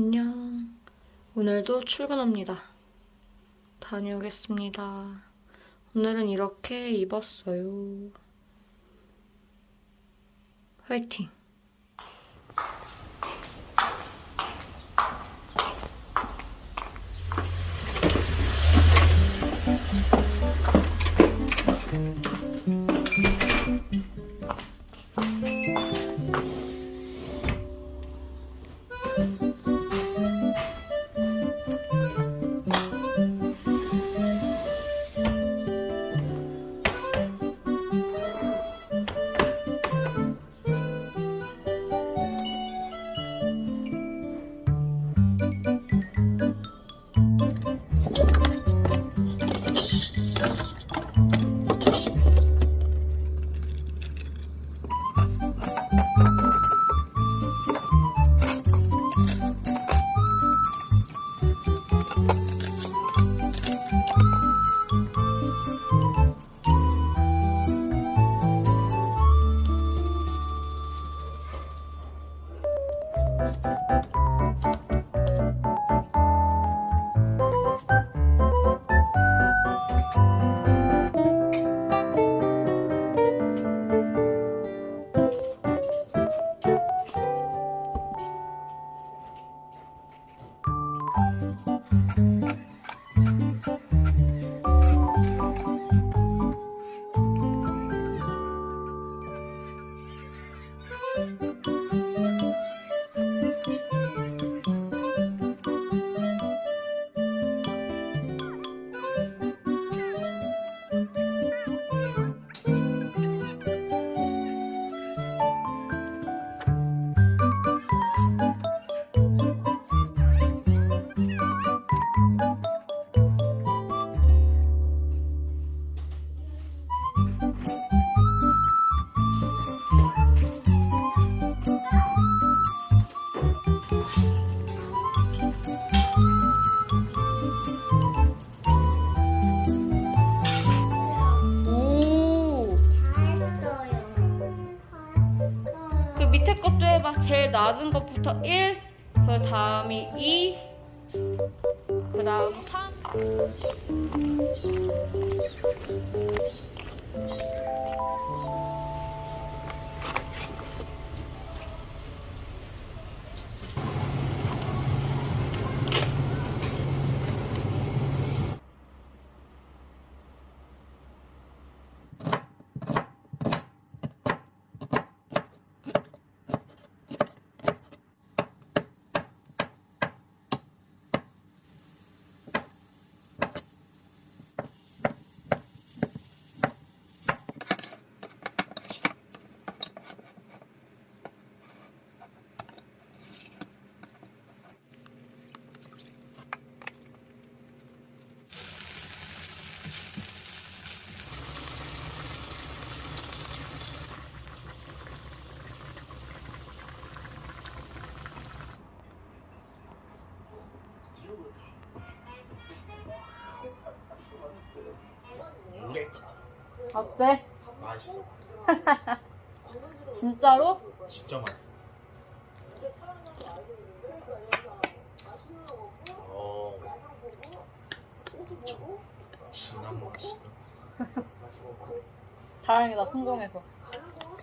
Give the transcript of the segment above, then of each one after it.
안녕. 오늘도 출근합니다. 다녀오겠습니다. 오늘은 이렇게 입었어요. 화이팅! 1부터 1, 그 다음이 2, 그 다음 3. 어때? 맛있어 진짜로? 진짜 맛있어 어 진한 맛이다 다행이다, 성공해서.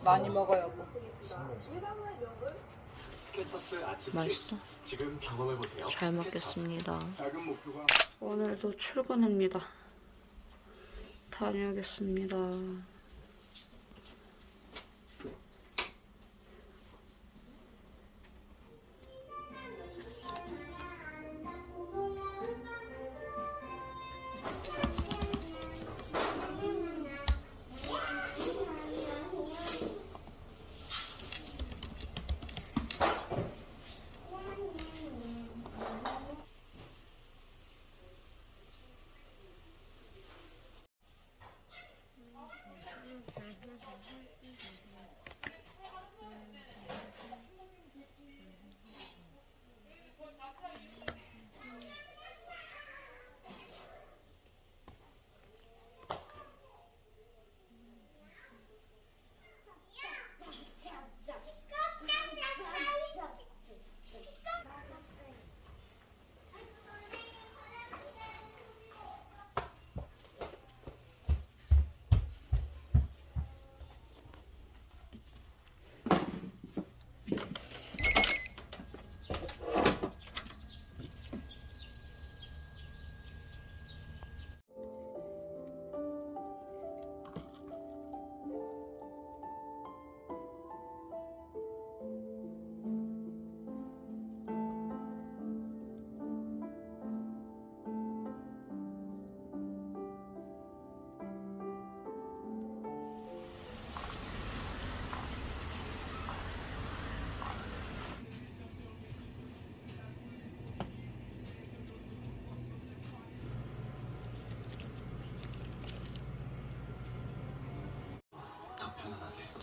많이 먹어요. 맛있어. 지금 경험해 보세요. 잘 먹겠습니다. 오늘도 출근합니다. 다녀오겠습니다.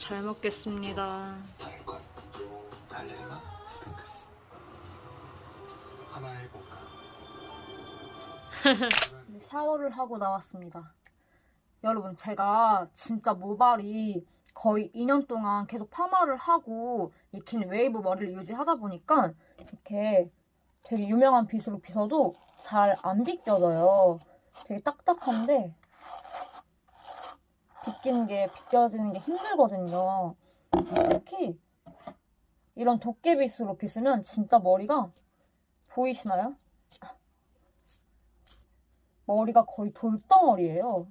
잘 먹겠습니다. 해볼까? 샤워를 하고 나왔습니다. 여러분, 제가 진짜 모발이 거의 2년 동안 계속 파마를 하고 이 긴 웨이브 머리를 유지하다 보니까 이렇게 되게 유명한 빗으로 빗어도 잘 안 빗겨져요. 되게 딱딱한데 빗기는 게 빗겨지는 게 힘들거든요. 특히 이런 도깨빗으로 빗으면 진짜 머리가 보이시나요? 머리가 거의 돌덩어리예요.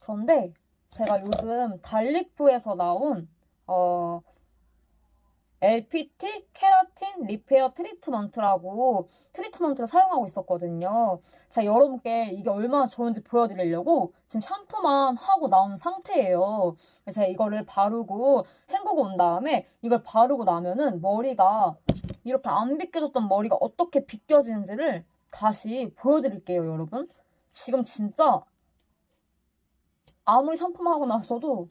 그런데 제가 요즘 달리프에서 나온 어, LPT 케라틴 리페어 트리트먼트라고 트리트먼트를 사용하고 있었거든요. 제가 여러분께 이게 얼마나 좋은지 보여드리려고 지금 샴푸만 하고 나온 상태예요. 제가 이거를 바르고 헹구고 온 다음에 이걸 바르고 나면은 머리가 이렇게 안 빗겨졌던 머리가 어떻게 빗겨지는지를 다시 보여드릴게요, 여러분. 지금 진짜 아무리 샴푸만 하고 나서도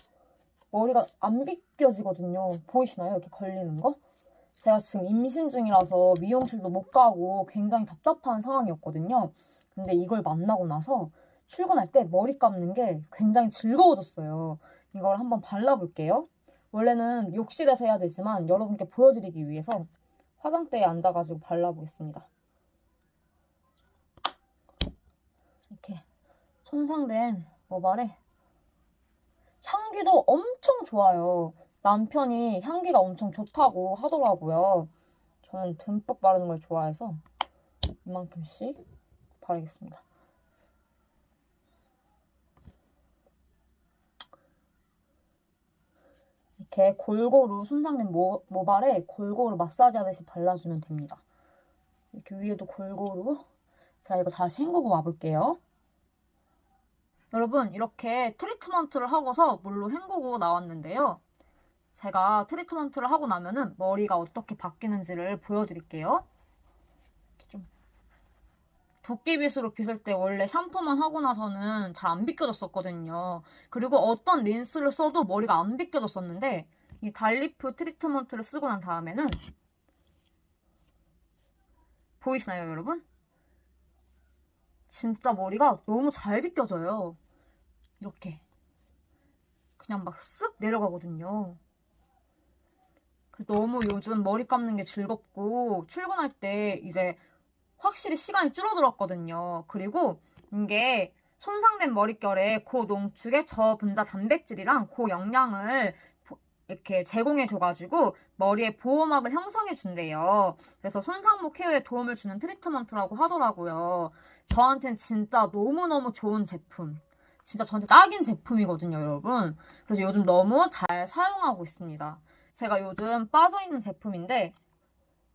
머리가 안 빗겨지거든요. 보이시나요? 이렇게 걸리는 거? 제가 지금 임신 중이라서 미용실도 못 가고 굉장히 답답한 상황이었거든요. 근데 이걸 만나고 나서 출근할 때 머리 감는 게 굉장히 즐거워졌어요. 이걸 한번 발라볼게요. 원래는 욕실에서 해야 되지만 여러분께 보여드리기 위해서 화장대에 앉아가지고 발라보겠습니다. 이렇게 손상된 모발에 향기도 엄청 좋아요. 남편이 향기가 엄청 좋다고 하더라고요. 저는 듬뿍 바르는 걸 좋아해서 이만큼씩 바르겠습니다. 이렇게 골고루 손상된 모, 모발에 골고루 마사지 하듯이 발라주면 됩니다. 이렇게 위에도 골고루. 제가 이거 다시 헹구고 와볼게요. 여러분 이렇게 트리트먼트를 하고서 물로 헹구고 나왔는데요. 제가 트리트먼트를 하고 나면은 머리가 어떻게 바뀌는지를 보여드릴게요. 좀 도끼빗으로 빗을 때 원래 샴푸만 하고 나서는 잘 안 빗겨졌었거든요. 그리고 어떤 린스를 써도 머리가 안 빗겨졌었는데 이 달리프 트리트먼트를 쓰고 난 다음에는 보이시나요, 여러분? 진짜 머리가 너무 잘 빗겨져요. 이렇게. 그냥 막 쓱 내려가거든요. 너무 요즘 머리 감는 게 즐겁고 출근할 때 이제 확실히 시간이 줄어들었거든요. 그리고 이게 손상된 머릿결에 고농축의 저분자 단백질이랑 고영양을 이렇게 제공해줘가지고 머리에 보호막을 형성해준대요. 그래서 손상모 케어에 도움을 주는 트리트먼트라고 하더라고요. 저한테는 진짜 너무너무 좋은 제품. 진짜 저한테 딱인 제품이거든요, 여러분. 그래서 요즘 너무 잘 사용하고 있습니다. 제가 요즘 빠져있는 제품인데,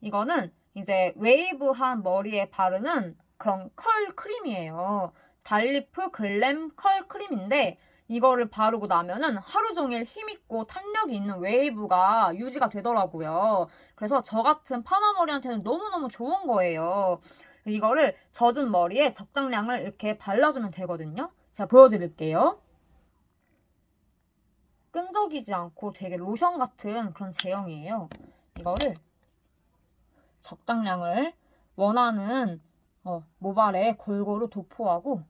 이거는 이제 웨이브한 머리에 바르는 그런 컬 크림이에요. 달리프 글램 컬 크림인데, 이거를 바르고 나면은 하루 종일 힘있고 탄력이 있는 웨이브가 유지가 되더라고요. 그래서 저 같은 파마 머리한테는 너무너무 좋은 거예요. 이거를 젖은 머리에 적당량을 이렇게 발라주면 되거든요. 제가 보여드릴게요. 끈적이지 않고 되게 로션 같은 그런 제형이에요. 이거를 적당량을 원하는 어, 모발에 골고루 도포하고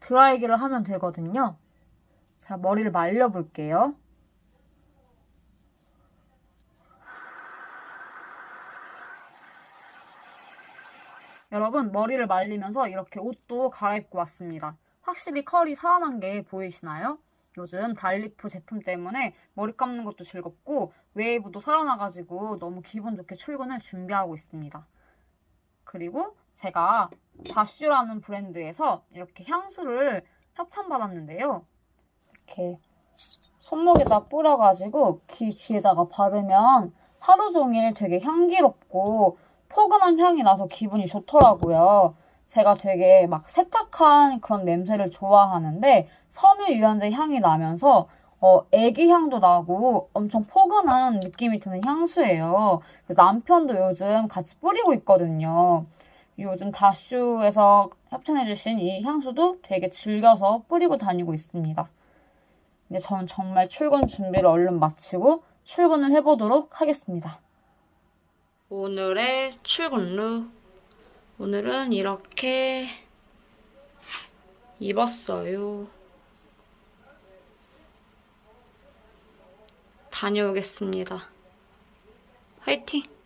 드라이기를 하면 되거든요. 자, 머리를 말려볼게요. 여러분, 머리를 말리면서 이렇게 옷도 갈아입고 왔습니다. 확실히 컬이 살아난 게 보이시나요? 요즘 달리프 제품 때문에 머리 감는 것도 즐겁고 웨이브도 살아나가지고 너무 기분 좋게 출근을 준비하고 있습니다. 그리고 제가 다슈라는 브랜드에서 이렇게 향수를 협찬받았는데요. 이렇게 손목에다 뿌려가지고 귀 뒤에다가 바르면 하루 종일 되게 향기롭고 포근한 향이 나서 기분이 좋더라고요. 제가 되게 막 세탁한 그런 냄새를 좋아하는데 섬유 유연제 향이 나면서 어, 애기 향도 나고 엄청 포근한 느낌이 드는 향수예요. 남편도 요즘 같이 뿌리고 있거든요. 요즘 다쇼에서 협찬해주신 이 향수도 되게 즐겨서 뿌리고 다니고 있습니다. 근데 저는 정말 출근 준비를 얼른 마치고 출근을 해보도록 하겠습니다. 오늘의 출근 룩. 오늘은 이렇게 입었어요. 다녀오겠습니다. 화이팅!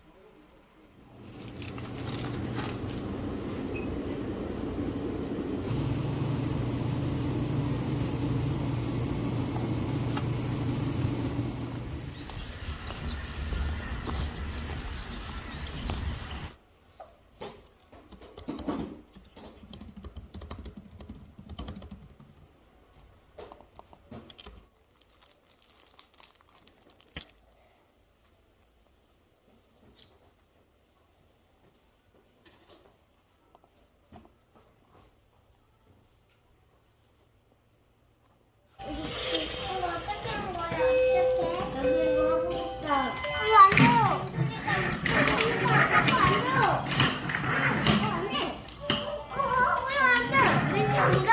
Sorry.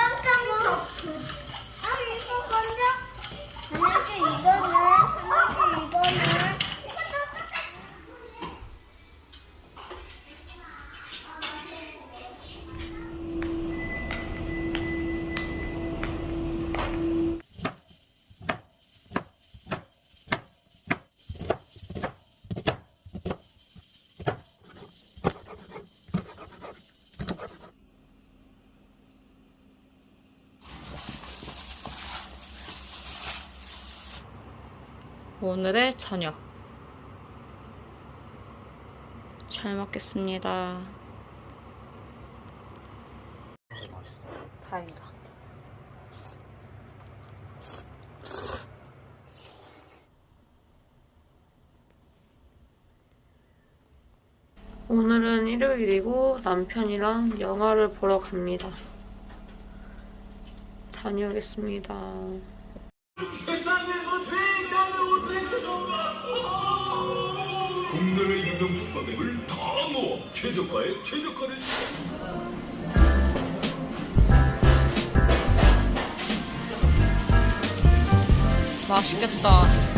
오늘의 저녁. 잘 먹겠습니다. 다행이다. 오늘은 일요일이고 남편이랑 영화를 보러 갑니다. 다녀오겠습니다. 국내외 유명 축구맵을 다 모아 최저가의 최저가를 맛있겠다.